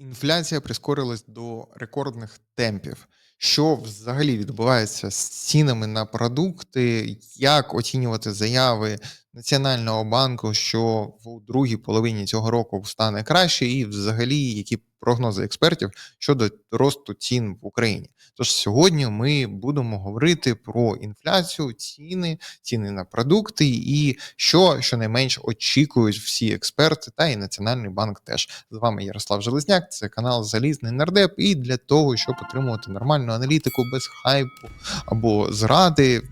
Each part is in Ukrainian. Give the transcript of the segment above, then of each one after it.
Інфляція прискорилась до рекордних темпів. Що взагалі відбувається з цінами на продукти? Як оцінювати заяви Національного банку, що в другій половині цього року стане краще, і взагалі які прогнози експертів щодо росту цін в Україні? Тож сьогодні ми будемо говорити про інфляцію, ціни, ціни на продукти і що щонайменш очікують всі експерти, та і Національний банк теж. З вами Ярослав Железняк, це канал Залізний Нардеп. І для того, щоб отримувати нормальну аналітику без хайпу або зради,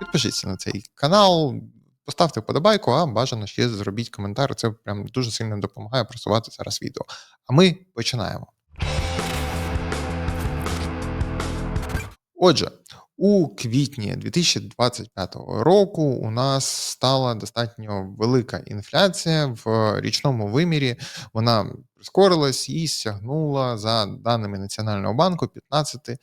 підпишіться на цей канал. Поставте вподобайку, а бажано ще зробіть коментар. Це прям дуже сильно допомагає просувати зараз відео. А ми починаємо. Отже, у квітні 2025 року у нас стала достатньо велика інфляція в річному вимірі. Вона прискорилась і сягнула за даними Національного банку 15%,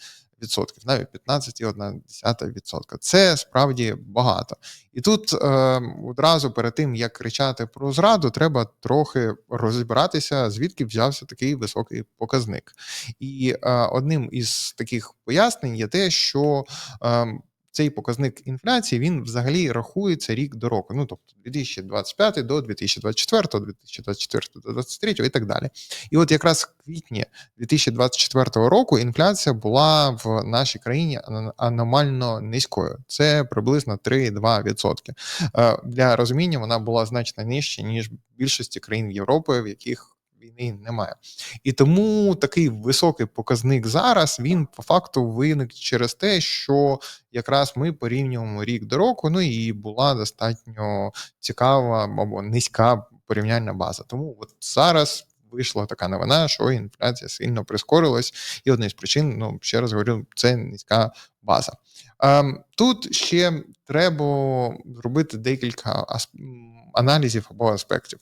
навіть 15,1%. Це справді багато. І тут е, одразу перед тим як кричати про зраду, треба трохи розібратися, звідки взявся такий високий показник. І е, одним із таких пояснень є те, що е, цей показник інфляції він взагалі рахується рік до року. Ну тобто 2025 до 2024, 2024 до 2023 і так далі. І от якраз в квітні 2024 року інфляція була в нашій країні аномально низькою. Це приблизно 3,2%. Е, для розуміння вона була значно нижче ніж в більшості країн Європи, в яких війни немає. І тому такий високий показник зараз він по факту виник через те, що якраз ми порівнюємо рік до року. Ну і була достатньо цікава або низька порівняльна база. Тому от зараз. Вийшла така новина, що інфляція сильно прискорилась, і одна з причин, ну ще раз говорю, це низька база. Ем, Тут ще треба зробити декілька аналізів або аспектів.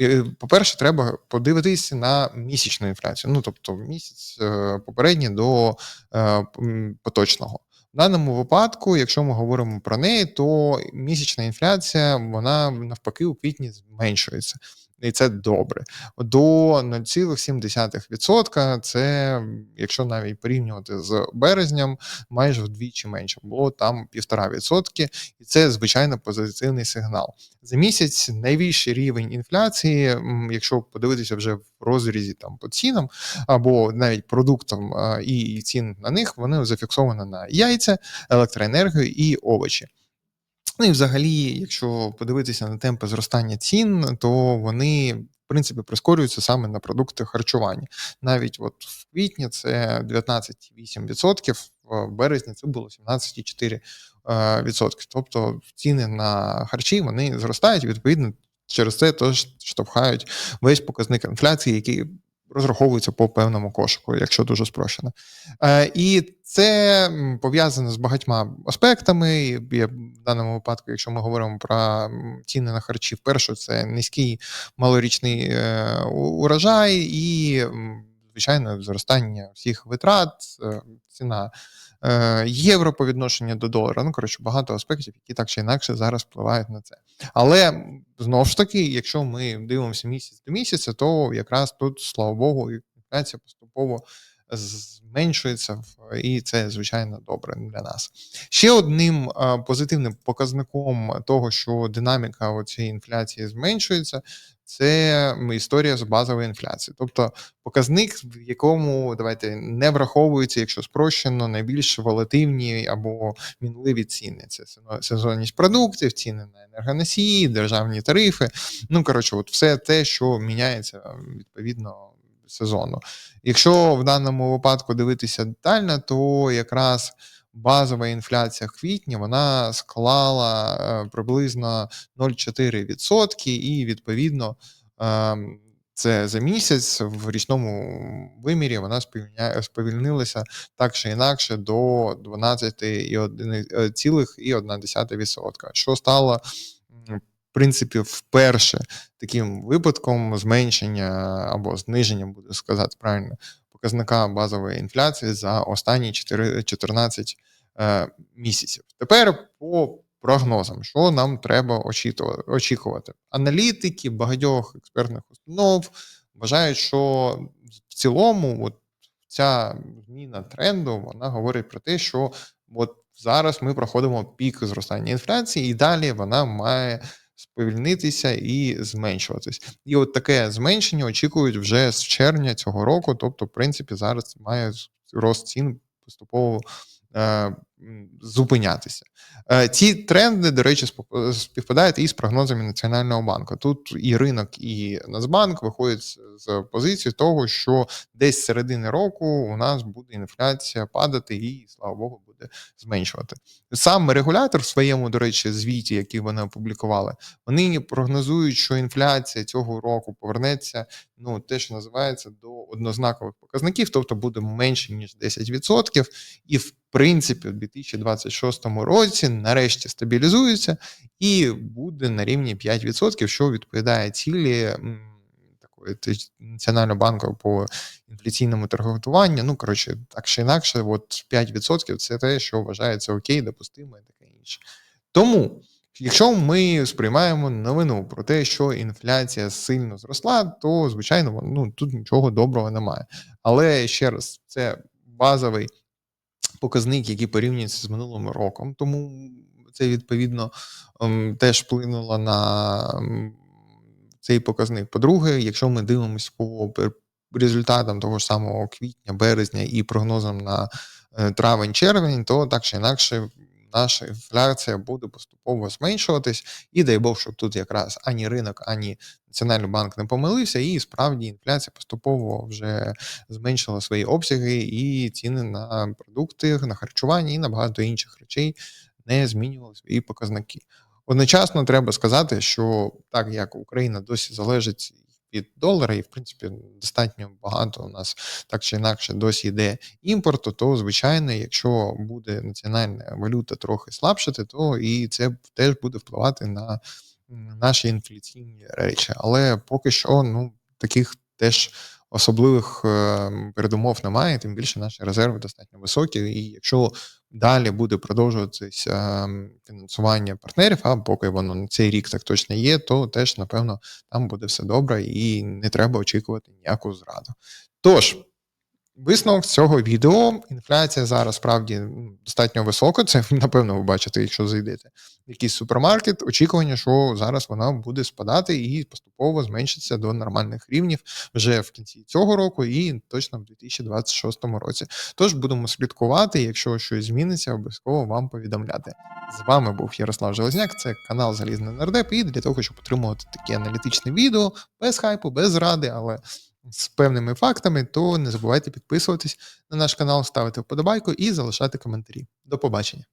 Е, по-перше, треба подивитися на місячну інфляцію. Ну тобто місяць е, попередній до е, поточного. В даному випадку, якщо ми говоримо про неї, то місячна інфляція вона навпаки у квітні зменшується і це добре. До 0,7%. Це, якщо навіть порівнювати з березням, майже вдвічі менше. Було там 1,5%, і це звичайно позитивний сигнал. За місяць найвищий рівень інфляції, якщо подивитися вже в розрізі там по цінам або навіть продуктам і цін на них, вони зафіксовані на яйця, електроенергію і овочі. Ну і взагалі, якщо подивитися на темпи зростання цін, то вони. В принципі, прискорюються саме на продукти харчування. Навіть от в квітні це 19,8%, в березні це було 17,4%. Тобто ціни на харчі вони зростають, відповідно, через це теж штовхають весь показник інфляції, який розраховується по певному кошику, якщо дуже спрощено. Е, І це пов'язано з багатьма аспектами. І В даному випадку, якщо ми говоримо про ціни на харчі, вперше це низький малорічний е, урожай і, звичайно, зростання всіх витрат, е, ціна. Е, євро по відношенню до долара. Ну, коротше, багато аспектів, які так чи інакше зараз впливають на це. Але знову ж таки, якщо ми дивимося місяць до місяця, то якраз тут, слава Богу, інфляція поступово зменшується, і це звичайно добре для нас. Ще одним позитивним показником того, що динаміка цієї інфляції зменшується, це історія з базової інфляції, тобто показник, в якому давайте не враховується, якщо спрощено, найбільш волативні або мінливі ціни. Це сезонність продуктів, ціни на енергоносії, державні тарифи. Ну коротше, от все те, що міняється відповідно сезону. Якщо в даному випадку дивитися детально, то якраз базова інфляція в квітні вона склала е, приблизно 0,4%, і відповідно. Ем, це за місяць в річному вимірі вона сповільнилася так чи інакше до 12,1%, що стало принципі, вперше таким випадком зменшення або зниження, буду сказати правильно, показника базової інфляції за останні 4, 14 е, місяців. Тепер по прогнозам, що нам треба очікувати. Аналітики багатьох експертних установ вважають, що в цілому, от ця зміна тренду, вона говорить про те, що от зараз ми проходимо пік зростання інфляції, і далі вона має сповільнитися і зменшуватись. І от таке зменшення очікують вже з червня цього року. Тобто, в принципі, зараз має з- рост цін поступово е, зупинятися. Е, Ці тренди, до речі, спов- співпадають із прогнозами Національного банку. Тут і ринок, і Нацбанк виходять з- з позиції того, що десь з середини року у нас буде інфляція падати, і слава Богу, буде зменшувати. Сам регулятор в своєму, до речі, звіті, який вони опублікували, вони прогнозують, що інфляція цього року повернеться, ну те, що називається, до однознакових показників, тобто буде менше ніж 10%, і в принципі, у 2026 році нарешті стабілізується і буде на рівні 5%, що відповідає цілі Національного банку по інфляційному торгуванню. Ну, коротше, так чи інакше, от 5% це те, що вважається окей, допустимо і таке інше. Тому, якщо ми сприймаємо новину про те, що інфляція сильно зросла, то звичайно ну, тут нічого доброго немає. Але ще раз, це базовий показник, який порівнюється з минулим роком. Тому це відповідно ем, теж вплинуло на ем, цей показник. По-друге, якщо ми дивимося по результатам того ж самого квітня, березня і прогнозам на е, травень-червень, то так чи інакше. Наша інфляція буде поступово зменшуватись, і дай Бог, щоб тут якраз ані ринок, ані Національний банк не помилився, і справді інфляція поступово вже зменшила свої обсяги, і ціни на продукти, на харчування і на багато інших речей не змінювали свої показники. Одночасно треба сказати, що так як Україна досі залежить від долара, і в принципі достатньо багато у нас так чи інакше досі йде імпорту, то звичайно, якщо буде національна валюта трохи слабшати, то і це теж буде впливати на наші інфляційні речі. Але поки що, ну таких теж особливих е, передумов немає, тим більше наші резерви достатньо високі. І якщо далі буде продовжуватись е, фінансування партнерів, а поки воно на цей рік так точно є, то теж напевно там буде все добре і не треба очікувати ніяку зраду. Тож. Висновок цього відео. Інфляція зараз справді достатньо висока. Це напевно ви бачите, якщо зайдете в якийсь супермаркет. Очікування, що зараз вона буде спадати і поступово зменшиться до нормальних рівнів вже в кінці цього року і точно в 2026 році. Тож будемо слідкувати. Якщо щось зміниться, обов'язково вам повідомляти. З вами був Ярослав Железняк. Це канал Залізний Нардеп. І для того, щоб отримувати такі аналітичні відео без хайпу, без зради, але з певними фактами, то не забувайте підписуватись на наш канал, ставити вподобайку і залишати коментарі. До побачення.